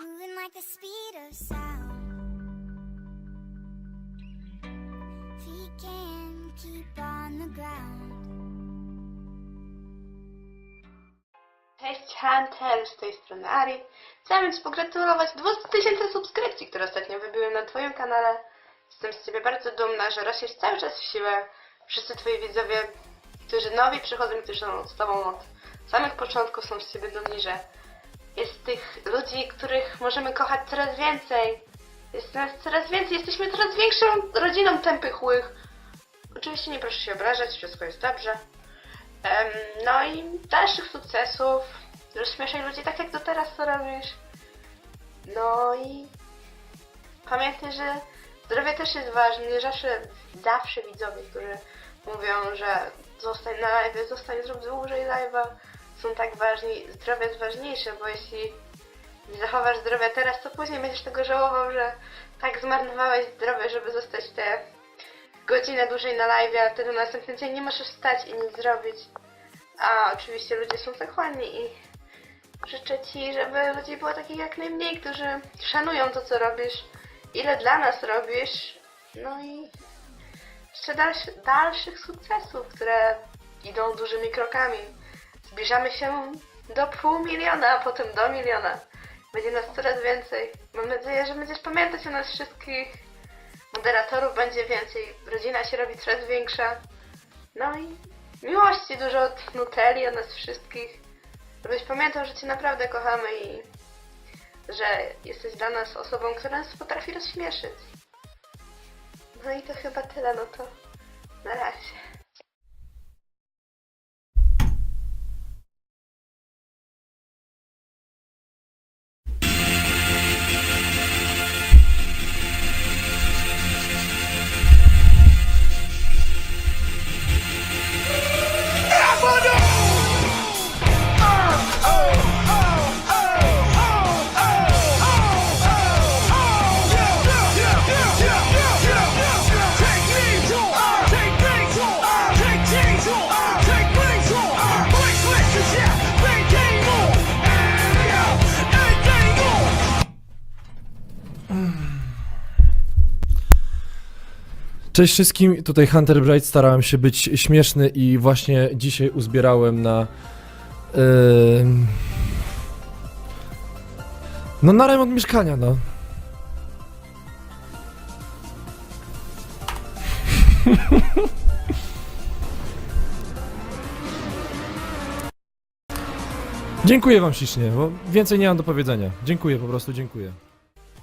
Moving like the speed of sound. Feet can keep on the ground. Cześć, Hunter, z tej strony Ari. Chciałam Ci pogratulować 200 tysięcy subskrypcji, które ostatnio wybiły na Twoim kanale. Jestem z Ciebie bardzo dumna, że rośniesz cały czas w siłę. Wszyscy Twoi widzowie, którzy nowi przychodzą, którzy są z Tobą od samych początków, są z Ciebie dumni, że jest tych ludzi, których możemy kochać coraz więcej. Jest nas coraz więcej, jesteśmy coraz większą rodziną tępych łych. Oczywiście nie proszę się obrażać, wszystko jest dobrze. Em, no i dalszych sukcesów. Rozśmieszaj ludzi tak jak do teraz to robisz. No i pamiętaj, że zdrowie też jest ważne. Nie zawsze, zawsze widzowie, którzy mówią, że zostań na live, zostań, zrób dłużej live'a, są tak ważni. Zdrowie jest ważniejsze, bo jeśli nie zachowasz zdrowia teraz, to później będziesz tego żałował, że tak zmarnowałeś zdrowie, żeby zostać te godzinę dłużej na live, a wtedy na następny dzień nie możesz wstać i nic zrobić. A oczywiście ludzie są zachłanni i życzę Ci, żeby ludzi było takich jak najmniej, którzy szanują to, co robisz, ile dla nas robisz, no i jeszcze dalszy, dalszych sukcesów, które idą dużymi krokami. Zbliżamy się do pół miliona, a potem do miliona. Będzie nas coraz więcej. Mam nadzieję, że będziesz pamiętać o nas wszystkich moderatorów będzie więcej, rodzina się robi coraz większa. No i miłości dużo od Nutelli, od nas wszystkich. Żebyś pamiętał, że Cię naprawdę kochamy i że jesteś dla nas osobą, która nas potrafi rozśmieszyć. No i to chyba tyle, no to na razie. Cześć wszystkim, tutaj Hunter Bright, starałem się być śmieszny i właśnie dzisiaj uzbierałem na... em, no na remont mieszkania, no. Dziękuję wam ślicznie, bo więcej nie mam do powiedzenia. Dziękuję, po prostu dziękuję.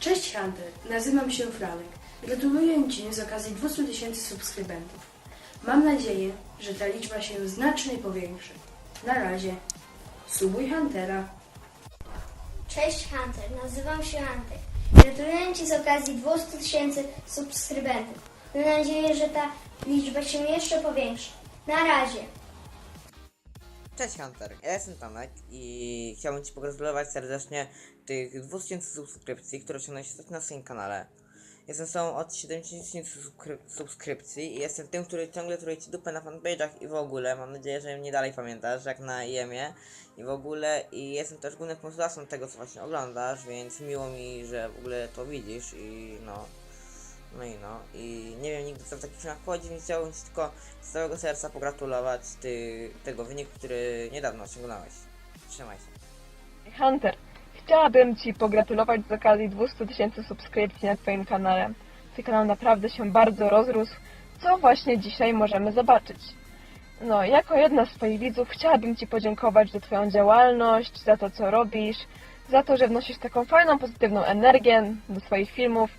Cześć Hunter, nazywam się Franek. Gratuluję Ci z okazji 200 tysięcy subskrybentów. Mam nadzieję, że ta liczba się znacznie powiększy. Na razie. Subuj Huntera. Cześć Hunter, nazywam się Antek. Gratuluję Ci z okazji 200 tysięcy subskrybentów. Mam nadzieję, że ta liczba się jeszcze powiększy. Na razie. Cześć Hunter, ja jestem Tomek i chciałbym Ci pogratulować serdecznie tych 2000 subskrypcji, które osiągnąłeś na swoim kanale. Jestem są od 70 tysięcy subskry- subskrypcji i jestem tym, który ciągle truje Ci dupę na fanpage'ach i w ogóle. Mam nadzieję, że mnie dalej pamiętasz, jak na IEM-ie i w ogóle. I jestem też głównym pomysłodawcą tego, co właśnie oglądasz, więc miło mi, że w ogóle to widzisz i no... No i no, i nie wiem nigdy co w takich filmach chodzi, więc chciałbym Ci tylko z całego serca pogratulować ty, tego wyniku, który niedawno osiągnąłeś. Trzymaj się. Hunter, chciałabym Ci pogratulować z okazji 200 tysięcy subskrypcji na Twoim kanale. Twój kanał naprawdę się bardzo rozrósł, co właśnie dzisiaj możemy zobaczyć. No, jako jedna z Twoich widzów chciałabym Ci podziękować za Twoją działalność, za to, co robisz, za to, że wnosisz taką fajną, pozytywną energię do swoich filmów.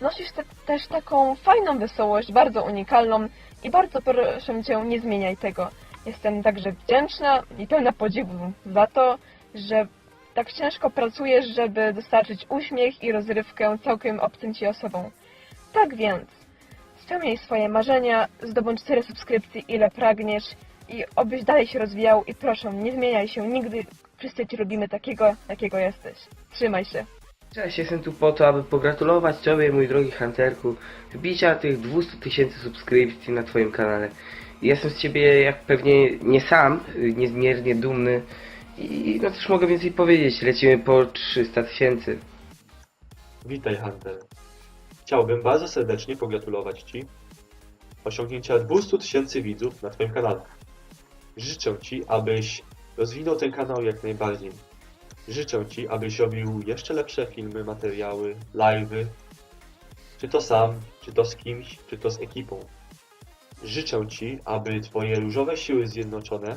Wnosisz te, też taką fajną wesołość, bardzo unikalną i bardzo proszę Cię, nie zmieniaj tego. Jestem także wdzięczna i pełna podziwu za to, że tak ciężko pracujesz, żeby dostarczyć uśmiech i rozrywkę całkiem obcym Ci osobom. Tak więc, spełnij swoje marzenia, zdobądź tyle subskrypcji, ile pragniesz i obyś dalej się rozwijał i proszę, nie zmieniaj się nigdy. Wszyscy Ci lubimy takiego, jakiego jesteś. Trzymaj się. Cześć, jestem tu po to, aby pogratulować Tobie, mój drogi Hunterku, wbicia tych 200 tysięcy subskrypcji na Twoim kanale. Jestem z ciebie jak pewnie nie sam, niezmiernie dumny. I no cóż mogę więcej powiedzieć, lecimy po 300 tysięcy. Witaj, Hunter. Chciałbym bardzo serdecznie pogratulować Ci osiągnięcia 200 tysięcy widzów na Twoim kanale. Życzę Ci, abyś rozwinął ten kanał jak najbardziej. Życzę Ci, abyś robił jeszcze lepsze filmy, materiały, live'y, czy to sam, czy to z kimś, czy to z ekipą. Życzę Ci, aby Twoje różowe siły zjednoczone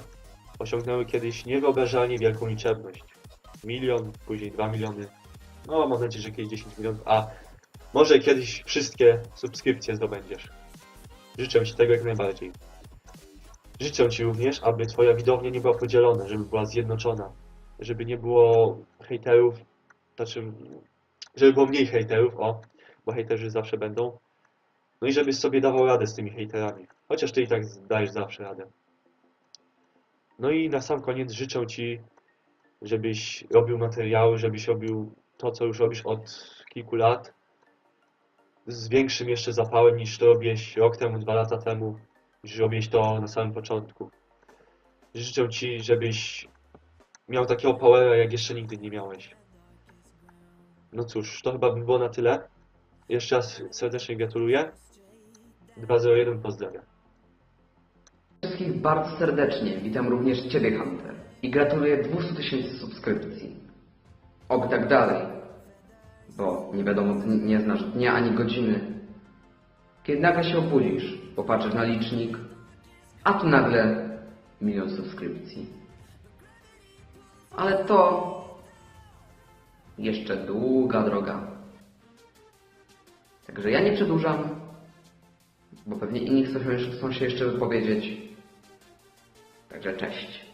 osiągnęły kiedyś niewyobrażalnie wielką liczebność. Milion, później dwa miliony, no, mam nadzieję, że kiedyś 10 milionów, a może kiedyś wszystkie subskrypcje zdobędziesz. Życzę Ci tego jak najbardziej. Życzę Ci również, aby Twoja widownia nie była podzielona, żeby była zjednoczona, żeby nie było hejterów, znaczy, żeby było mniej hejterów, o, bo hejterzy zawsze będą. No i żebyś sobie dawał radę z tymi hejterami, chociaż Ty i tak dajesz zawsze radę. No i na sam koniec życzę Ci, żebyś robił materiały, żebyś robił to, co już robisz od kilku lat, z większym jeszcze zapałem niż to robiłeś rok temu, dwa lata temu, niż robiłeś to na samym początku. Życzę Ci, żebyś miał takiego powera, jak jeszcze nigdy nie miałeś. No cóż, to chyba by było na tyle. Jeszcze raz serdecznie gratuluję. 201 pozdrawiam. Wszystkich bardzo serdecznie witam również Ciebie, Hunter. I gratuluję 200 tysięcy subskrypcji. Oby tak dalej. Bo nie wiadomo, ty nie znasz dnia ani godziny. Kiedy nagle się obudzisz, popatrzysz na licznik, a tu nagle milion subskrypcji. Ale to jeszcze długa droga. Także ja nie przedłużam, bo pewnie inni chcą się, jeszcze wypowiedzieć. Także cześć.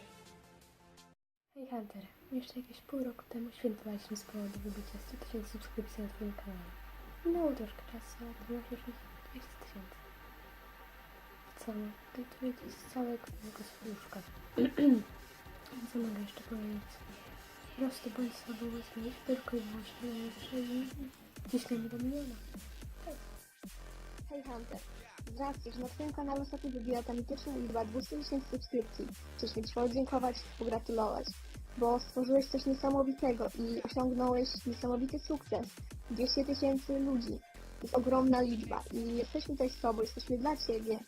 Hej Hunter, jeszcze jakieś pół roku temu świętowaliśmy z powodu wybicia 100 tysięcy subskrypcji na Twoim kanale. Minęło troszkę czasu, a Ty masz już ich 200 tysięcy. Wcale, gratuluję Ci z całego mojego serduszka. Co mogę jeszcze powiedzieć? Po prostu bądź sobą, zmienić tylko i wyłącznie najlepsze i ciśniemy do miliona. Hej Hunter, z racji, że na Twoim kanale ostatnio wybiła ta mityczna liczba 200 tysięcy subskrypcji, chcieliśmy Ci podziękować i pogratulować, bo stworzyłeś coś niesamowitego i osiągnąłeś niesamowity sukces. 200 tysięcy ludzi. To jest ogromna liczba i jesteśmy tutaj z Tobą, jesteśmy dla Ciebie.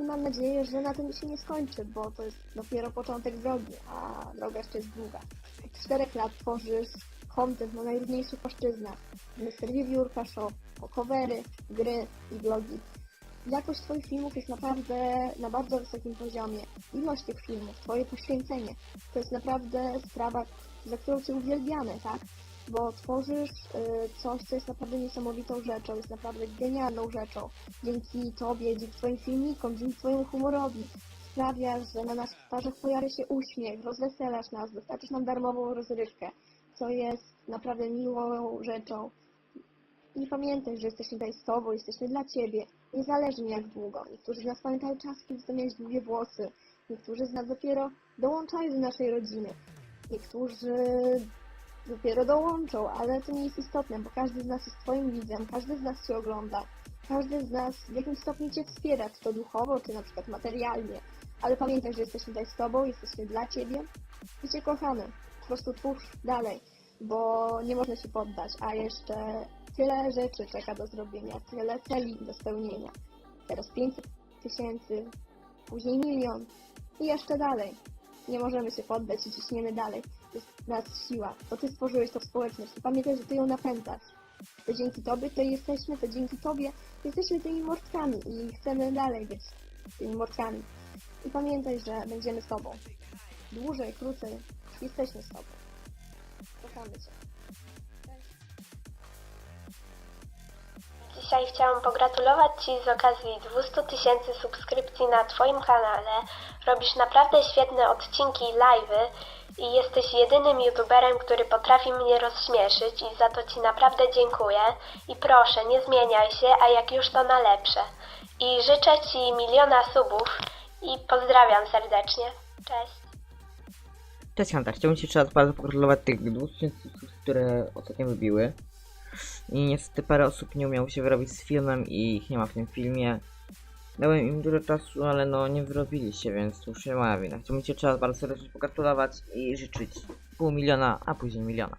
I mam nadzieję, że na tym się nie skończy, bo to jest dopiero początek drogi, a droga jeszcze jest długa. Od czterech lat tworzysz content na najróżniejszych płaszczyznach. Mr. Wiewiórka Shop, covery, gry i vlogi. Jakość Twoich filmów jest naprawdę na bardzo wysokim poziomie. Ilość tych filmów, Twoje poświęcenie, to jest naprawdę sprawa, za którą Cię uwielbiamy, tak? Bo tworzysz y, coś, co jest naprawdę niesamowitą rzeczą, jest naprawdę genialną rzeczą. Dzięki Tobie, dzięki Twoim filmikom, dzięki Twojemu humorowi sprawiasz, że na naszych twarzach pojawia się uśmiech, rozweselasz nas, dostarczysz nam darmową rozrywkę, co jest naprawdę miłą rzeczą. I pamiętaj, że jesteśmy tutaj z Tobą, jesteśmy dla Ciebie, niezależnie jak długo. Niektórzy z nas pamiętają czas, kiedy miałeś długie włosy. Niektórzy z nas dopiero dołączają do naszej rodziny. Niektórzy dopiero dołączą, ale to nie jest istotne, bo każdy z nas jest Twoim widzem, każdy z nas Cię ogląda. Każdy z nas w jakimś stopniu Cię wspiera, czy to duchowo, czy na przykład materialnie. Ale pamiętaj, że jesteśmy tutaj z Tobą, jesteśmy dla Ciebie i Cię kochamy. Po prostu twórz dalej, bo nie można się poddać, a jeszcze tyle rzeczy czeka do zrobienia, tyle celi do spełnienia. Teraz 500 tysięcy, później milion i jeszcze dalej. Nie możemy się poddać i ciśniemy dalej. Jest nas siła. To Ty stworzyłeś tą społeczność i pamiętaj, że Ty ją napędzasz. To dzięki Tobie tutaj jesteśmy, to dzięki Tobie jesteśmy tymi mordkami i chcemy dalej być tymi mordkami. I pamiętaj, że będziemy z Tobą. Dłużej, krócej, jesteśmy z Tobą. Kochamy Cię. Dzisiaj chciałam pogratulować Ci z okazji 200 tysięcy subskrypcji na Twoim kanale. Robisz naprawdę świetne odcinki i live'y i jesteś jedynym youtuberem, który potrafi mnie rozśmieszyć i za to Ci naprawdę dziękuję. I proszę, nie zmieniaj się, a jak już to na lepsze. I życzę Ci miliona subów i pozdrawiam serdecznie. Cześć. Cześć Hunter, chciałbym Ci jeszcze raz bardzo pogratulować tych 200 tysięcy subskrypcji, które ostatnio wybiły. I niestety parę osób nie umiało się wyrobić z filmem i ich nie ma w tym filmie. Dałem im dużo czasu, ale no nie wyrobiliście, więc to już nie moja wina. Chciałbym cię trzeba bardzo serdecznie pogratulować i życzyć pół miliona, a później miliona.